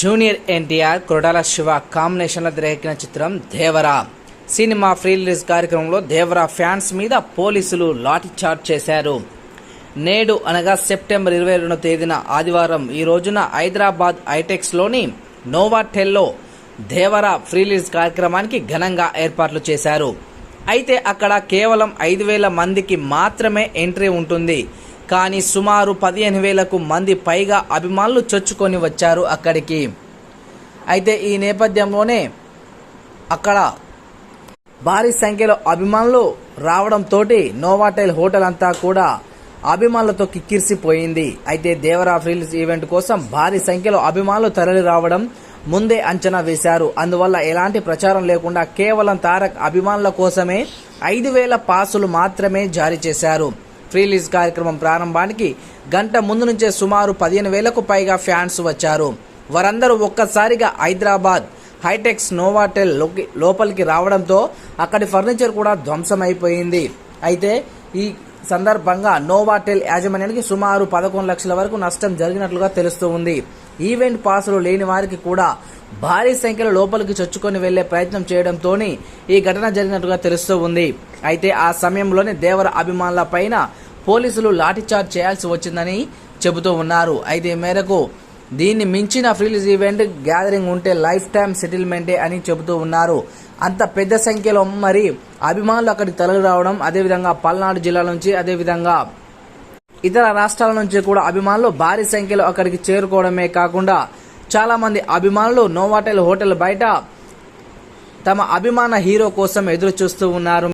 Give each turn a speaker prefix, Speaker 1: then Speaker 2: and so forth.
Speaker 1: Junior NTR కొరడాల Shiva కాంబినేషన్లో తెరకెక్కిన చిత్రం దేవరా. సినిమా ఫ్రీ రిలీజ్ కార్యక్రమంలో దేవరా ఫ్యాన్స్ మీద పోలీసులు లాఠీ చార్జ్ చేశారు. నేడు అనగా సెప్టెంబర్ ఇరవై రెండో తేదీన ఆదివారం ఈ రోజున హైదరాబాద్ ఐటెక్స్లోని నోవాటెల్లో దేవరా ఫ్రీ రిలీజ్ కార్యక్రమానికి ఘనంగా ఏర్పాట్లు చేశారు. అయితే అక్కడ కేవలం ఐదు వేల మందికి మాత్రమే ఎంట్రీ ఉంటుంది. కానీ సుమారు పదిహేను వేలకు మంది పైగా అభిమానులు చొచ్చుకొని వచ్చారు అక్కడికి. అయితే ఈ నేపథ్యంలోనే అక్కడ భారీ సంఖ్యలో అభిమానులు రావడంతో నోవాటైల్ హోటల్ అంతా కూడా అభిమానులతో కిక్కిరిసిపోయింది. అయితే దేవరా ఫ్రీల్స్ ఈవెంట్ కోసం భారీ సంఖ్యలో అభిమానులు తరలి రావడం ముందే అంచనా వేశారు. అందువల్ల ఎలాంటి ప్రచారం లేకుండా కేవలం తారక్ అభిమానుల కోసమే ఐదు వేల పాసులు మాత్రమే జారీ చేశారు. ఫ్రీలీజ్ కార్యక్రమం ప్రారంభానికి గంట ముందు నుంచే సుమారు పదిహేను వేలకు పైగా ఫ్యాన్స్ వచ్చారు. వారందరూ ఒక్కసారిగా హైదరాబాద్ హైటెక్స్ నోవాటెల్లోకి లోపలికి రావడంతో అక్కడి ఫర్నిచర్ కూడా ధ్వంసమైపోయింది. అయితే ఈ సందర్భంగా నోవాటెల్ యాజమాన్యానికి సుమారు పదకొండు లక్షల వరకు నష్టం జరిగినట్లుగా తెలుస్తూ ఉంది. ఈవెంట్ పాసులు లేని వారికి కూడా భారీ సంఖ్యలో లోపలికి చొచ్చుకొని వెళ్ళే ప్రయత్నం చేయడంతో ఈ ఘటన జరిగినట్టుగా తెలుస్తూ ఉంది. అయితే ఆ సమయంలోనే దేవర అభిమానుల పైన పోలీసులు లాఠీచార్జ్ చేయాల్సి వచ్చిందని చెబుతూ ఉన్నారు. అయితే ఈ మేరకు దీన్ని మించిన ఫ్రీలీజ్ ఈవెంట్ గ్యాదరింగ్ ఉంటే లైఫ్ టైం సెటిల్మెంటే అని చెబుతూ ఉన్నారు. అంత పెద్ద సంఖ్యలో మరి అభిమానులు అక్కడికి తరలి రావడం అదేవిధంగా పల్నాడు జిల్లా నుంచి అదేవిధంగా ఇతర రాష్ట్రాల నుంచి కూడా అభిమానులు భారీ సంఖ్యలో అక్కడికి చేరుకోవడమే కాకుండా చాలా మంది అభిమానులు నోవాటెల్ హోటల్ బయట తమ అభిమాన హీరో కోసం ఎదురు చూస్తూ ఉన్నారు.